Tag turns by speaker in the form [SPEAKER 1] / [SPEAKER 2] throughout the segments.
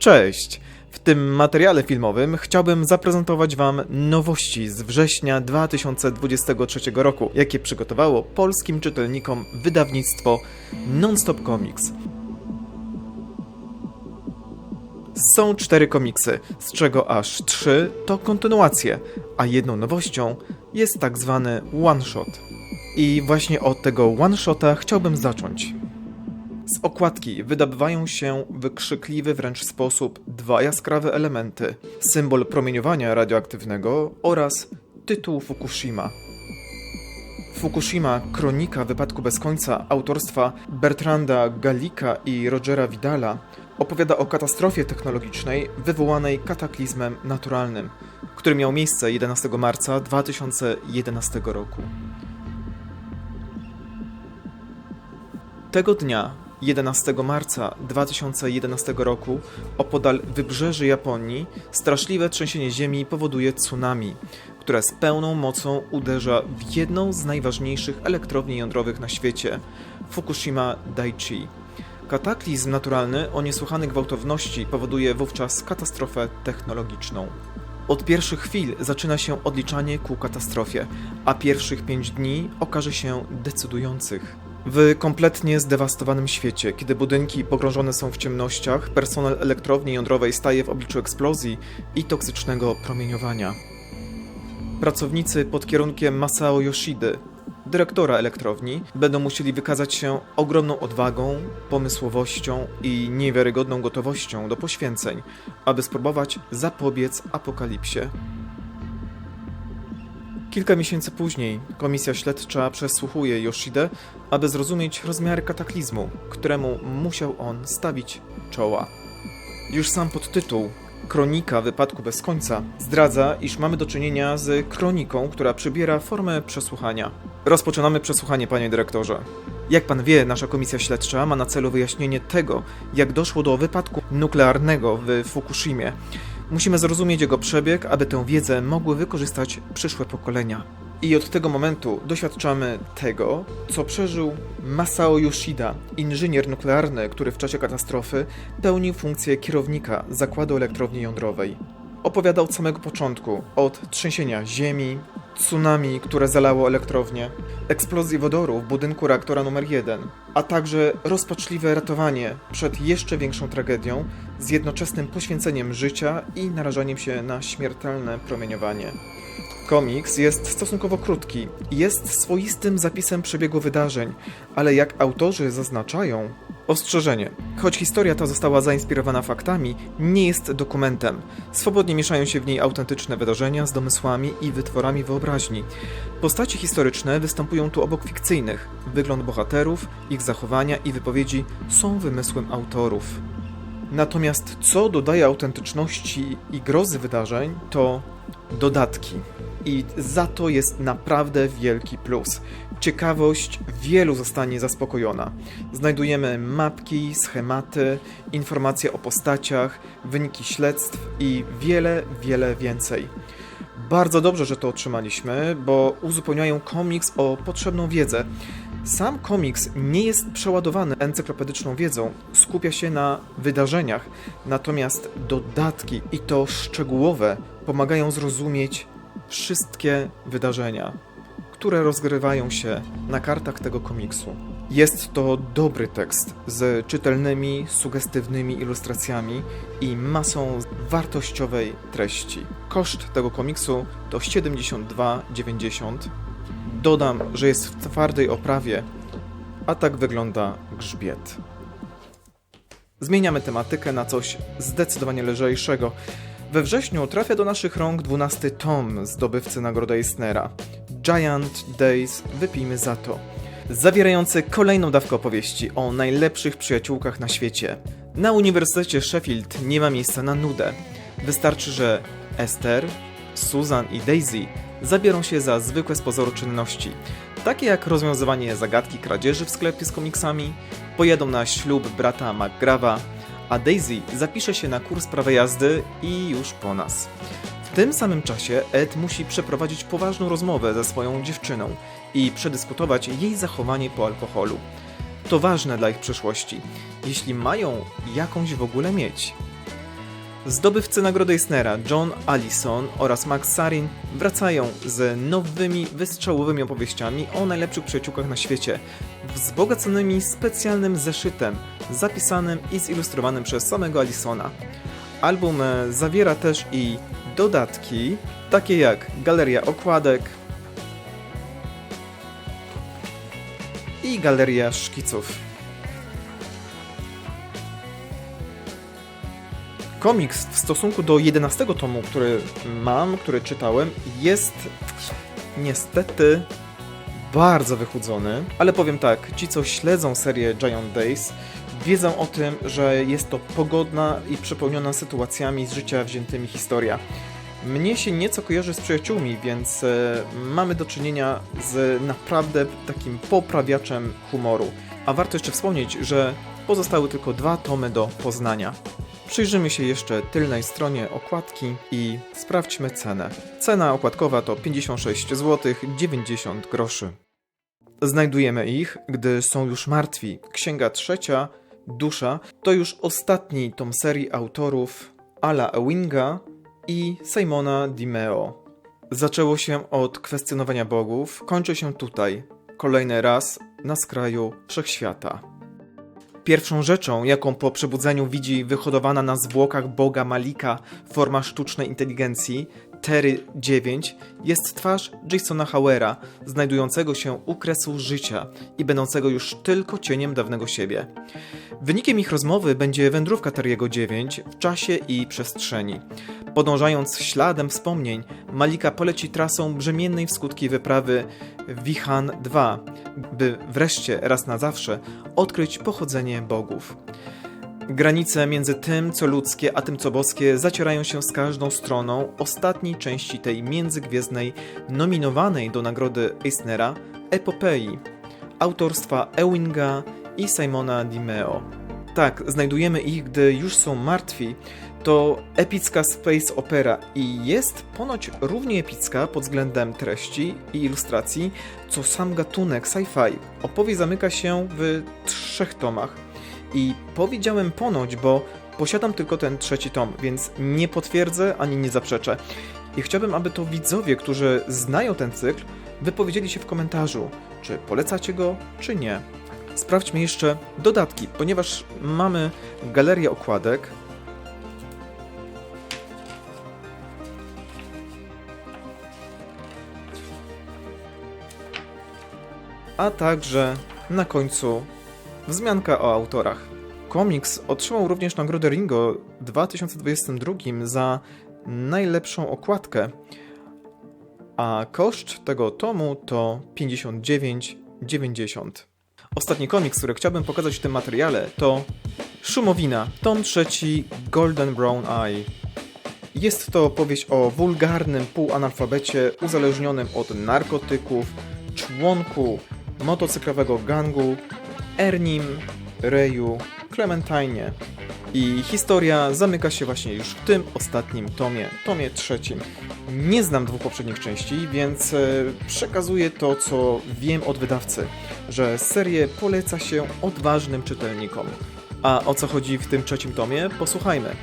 [SPEAKER 1] Cześć! W tym materiale filmowym chciałbym zaprezentować Wam nowości z września 2023 roku, jakie przygotowało polskim czytelnikom wydawnictwo Nonstop Comics. Są cztery komiksy, z czego aż trzy to kontynuacje, a jedną nowością jest tak zwany one-shot. I właśnie od tego one-shota chciałbym zacząć. Z okładki wydobywają się wykrzykliwy wręcz sposób dwa jaskrawe elementy: symbol promieniowania radioaktywnego oraz tytuł Fukushima. Fukushima Kronika wypadku bez końca autorstwa Bertranda Galika i Rogera Vidala opowiada o katastrofie technologicznej wywołanej kataklizmem naturalnym, który miał miejsce 11 marca 2011 roku. Tego dnia, 11 marca 2011 roku, opodal wybrzeży Japonii, straszliwe trzęsienie ziemi powoduje tsunami, które z pełną mocą uderza w jedną z najważniejszych elektrowni jądrowych na świecie Fukushima Daiichi. Kataklizm naturalny o niesłychanej gwałtowności powoduje wówczas katastrofę technologiczną. Od pierwszych chwil zaczyna się odliczanie ku katastrofie, a pierwszych pięć dni okaże się decydujących. W kompletnie zdewastowanym świecie, kiedy budynki pogrążone są w ciemnościach, personel elektrowni jądrowej staje w obliczu eksplozji i toksycznego promieniowania. Pracownicy pod kierunkiem Masao Yoshidy, dyrektora elektrowni, będą musieli wykazać się ogromną odwagą, pomysłowością i niewiarygodną gotowością do poświęceń, aby spróbować zapobiec apokalipsie. Kilka miesięcy później komisja śledcza przesłuchuje Yoshidę, aby zrozumieć rozmiary kataklizmu, któremu musiał on stawić czoła. Już sam podtytuł Kronika wypadku bez końca zdradza, iż mamy do czynienia z kroniką, która przybiera formę przesłuchania. Rozpoczynamy przesłuchanie, panie dyrektorze. Jak pan wie, nasza komisja śledcza ma na celu wyjaśnienie tego, jak doszło do wypadku nuklearnego w Fukushimie. Musimy zrozumieć jego przebieg, aby tę wiedzę mogły wykorzystać przyszłe pokolenia. I od tego momentu doświadczamy tego, co przeżył Masao Yoshida, inżynier nuklearny, który w czasie katastrofy pełnił funkcję kierownika zakładu elektrowni jądrowej. Opowiadał od samego początku, od trzęsienia ziemi, tsunami, które zalało elektrownię, eksplozji wodoru w budynku reaktora numer 1, a także rozpaczliwe ratowanie przed jeszcze większą tragedią z jednoczesnym poświęceniem życia i narażaniem się na śmiertelne promieniowanie. Komiks jest stosunkowo krótki jest swoistym zapisem przebiegu wydarzeń, ale jak autorzy zaznaczają, ostrzeżenie. Choć historia ta została zainspirowana faktami, nie jest dokumentem. Swobodnie mieszają się w niej autentyczne wydarzenia z domysłami i wytworami wyobraźni. Postaci historyczne występują tu obok fikcyjnych. Wygląd bohaterów, ich zachowania i wypowiedzi są wymysłem autorów. Natomiast co dodaje autentyczności i grozy wydarzeń, to dodatki. I za to jest naprawdę wielki plus. Ciekawość wielu zostanie zaspokojona. Znajdujemy mapki, schematy, informacje o postaciach, wyniki śledztw i wiele, wiele więcej. Bardzo dobrze, że to otrzymaliśmy, bo uzupełniają komiks o potrzebną wiedzę. Sam komiks nie jest przeładowany encyklopedyczną wiedzą, skupia się na wydarzeniach, natomiast dodatki i to szczegółowe pomagają zrozumieć wszystkie wydarzenia, które rozgrywają się na kartach tego komiksu. Jest to dobry tekst z czytelnymi, sugestywnymi ilustracjami i masą wartościowej treści. Koszt tego komiksu to 72,90. Dodam, że jest w twardej oprawie, a tak wygląda grzbiet. Zmieniamy tematykę na coś zdecydowanie lżejszego. We wrześniu trafia do naszych rąk 12 tom zdobywcy nagrody Eisnera. Giant Days, wypijmy za to. Zawierający kolejną dawkę opowieści o najlepszych przyjaciółkach na świecie. Na Uniwersytecie Sheffield nie ma miejsca na nudę. Wystarczy, że Esther, Susan i Daisy zabiorą się za zwykłe z pozoru czynności, takie jak rozwiązywanie zagadki kradzieży w sklepie z komiksami, pojadą na ślub brata McGrawa, a Daisy zapisze się na kurs prawa jazdy i już po nas. W tym samym czasie Ed musi przeprowadzić poważną rozmowę ze swoją dziewczyną i przedyskutować jej zachowanie po alkoholu. To ważne dla ich przyszłości, jeśli mają jakąś w ogóle mieć. Zdobywcy nagrody Eisnera John Allison oraz Max Sarin wracają z nowymi, wystrzałowymi opowieściami o najlepszych przyjaciółkach na świecie, wzbogaconymi specjalnym zeszytem, zapisanym i zilustrowanym przez samego Allisona. Album e, zawiera też i dodatki, takie jak galeria okładek i galeria szkiców. Komiks w stosunku do 11 tomu, który mam, który czytałem, jest niestety bardzo wychudzony, ale powiem tak, ci co śledzą serię Giant Days wiedzą o tym, że jest to pogodna i przepełniona sytuacjami z życia wziętymi historia. Mnie się nieco kojarzy z przyjaciółmi, więc e, mamy do czynienia z naprawdę takim poprawiaczem humoru. A warto jeszcze wspomnieć, że pozostały tylko dwa tomy do poznania. Przyjrzymy się jeszcze tylnej stronie okładki i sprawdźmy cenę. Cena okładkowa to 56 zł 90 groszy. Znajdujemy ich, gdy są już martwi. Księga trzecia, Dusza, to już ostatni tom serii autorów Ala Ewinga i Simona Dimeo. Zaczęło się od kwestionowania bogów, kończy się tutaj, kolejny raz na skraju wszechświata. Pierwszą rzeczą, jaką po przebudzeniu widzi wyhodowana na zwłokach boga Malika forma sztucznej inteligencji, Terry 9, jest twarz Jasona Hauera, znajdującego u kresu życia i będącego już tylko cieniem dawnego siebie. Wynikiem ich rozmowy będzie wędrówka Terry'ego 9 w czasie i przestrzeni. Podążając śladem wspomnień, Malika poleci trasą brzemiennej w skutki wyprawy Wihan 2, by wreszcie raz na zawsze odkryć pochodzenie bogów. Granice między tym, co ludzkie, a tym, co boskie, zacierają się z każdą stroną ostatniej części tej międzygwiezdnej, nominowanej do nagrody Eisnera, epopei, autorstwa Ewinga i Simona Dimeo. Tak, znajdujemy ich, gdy już są martwi. To epicka space opera i jest ponoć równie epicka pod względem treści i ilustracji, co sam gatunek sci-fi. Opowieść zamyka się w trzech tomach. I powiedziałem ponoć, bo posiadam tylko ten trzeci tom, więc nie potwierdzę ani nie zaprzeczę. I chciałbym, aby to widzowie, którzy znają ten cykl, wypowiedzieli się w komentarzu, czy polecacie go, czy nie. Sprawdźmy jeszcze dodatki, ponieważ mamy galerię okładek. A także na końcu wzmianka o autorach. Komiks otrzymał również nagrodę Ringo w 2022 za najlepszą okładkę, a koszt tego tomu to 59,90. Ostatni komiks, który chciałbym pokazać w tym materiale to Szumowina, tom trzeci Golden Brown Eye. Jest to opowieść o wulgarnym półanalfabecie uzależnionym od narkotyków, członku motocyklowego gangu, Ernim, Reju, Clementine. I historia zamyka się właśnie już w tym ostatnim tomie, tomie trzecim. Nie znam dwóch poprzednich części, więc e, przekazuję to, co wiem od wydawcy, że serię poleca się odważnym czytelnikom. A o co chodzi w tym trzecim tomie? Posłuchajmy.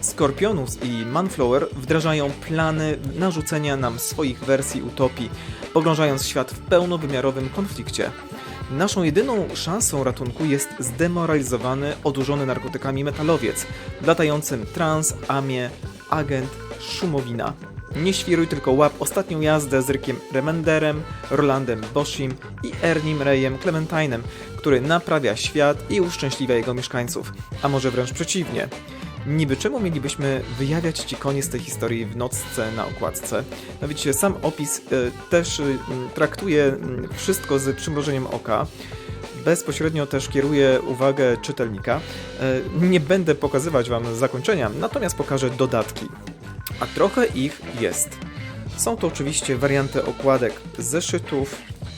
[SPEAKER 1] Scorpionus i Manflower wdrażają plany narzucenia nam swoich wersji utopii, pogrążając świat w pełnowymiarowym konflikcie. Naszą jedyną szansą ratunku jest zdemoralizowany, odurzony narkotykami metalowiec, latającym trans, amie, agent, szumowina. Nie świruj, tylko łap ostatnią jazdę z Rykiem Remenderem, Rolandem Boschim i Ernim Reyem Clementinem, który naprawia świat i uszczęśliwia jego mieszkańców, a może wręcz przeciwnie. Niby czemu mielibyśmy wyjawiać ci koniec tej historii w nocce na okładce? No widzicie, sam opis y, też y, traktuje wszystko z przymrożeniem oka. Bezpośrednio też kieruje uwagę czytelnika. Nie będę pokazywać Wam zakończenia, natomiast pokażę dodatki. A trochę ich jest. Są to oczywiście warianty okładek zeszytów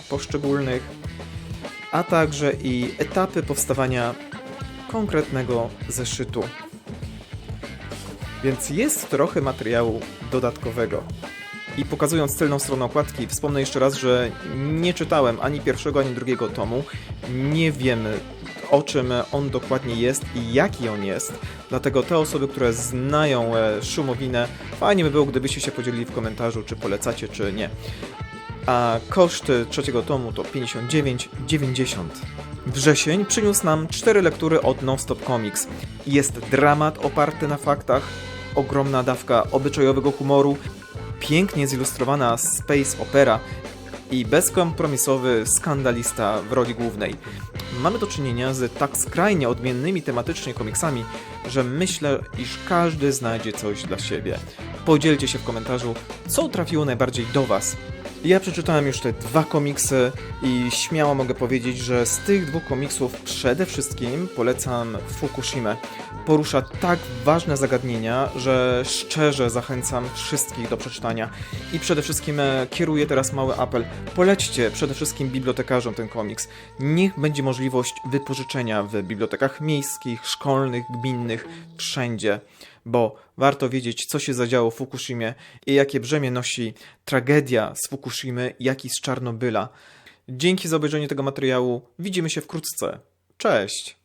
[SPEAKER 1] poszczególnych, a także i etapy powstawania konkretnego zeszytu. Więc jest trochę materiału dodatkowego. I pokazując tylną stronę okładki, wspomnę jeszcze raz, że nie czytałem ani pierwszego, ani drugiego tomu. Nie wiemy o czym on dokładnie jest i jaki on jest. Dlatego te osoby, które znają e, Szumowinę, fajnie by było, gdybyście się podzielili w komentarzu, czy polecacie, czy nie. A koszt trzeciego tomu to 59,90. Wrzesień przyniósł nam cztery lektury od Nonstop Comics. Jest dramat oparty na faktach, ogromna dawka obyczajowego humoru, pięknie zilustrowana space opera i bezkompromisowy skandalista w roli głównej. Mamy do czynienia z tak skrajnie odmiennymi tematycznie komiksami, że myślę, iż każdy znajdzie coś dla siebie. Podzielcie się w komentarzu, co trafiło najbardziej do Was. Ja przeczytałem już te dwa komiksy i śmiało mogę powiedzieć, że z tych dwóch komiksów przede wszystkim polecam Fukushimę. Porusza tak ważne zagadnienia, że szczerze zachęcam wszystkich do przeczytania. I przede wszystkim e, kieruję teraz mały apel. Polećcie przede wszystkim bibliotekarzom ten komiks. Niech będzie możliwość wypożyczenia w bibliotekach miejskich, szkolnych, gminnych, wszędzie. Bo warto wiedzieć, co się zadziało w Fukushimie i jakie brzemię nosi tragedia z Fukushimy, jak i z Czarnobyla. Dzięki za obejrzenie tego materiału. Widzimy się wkrótce. Cześć!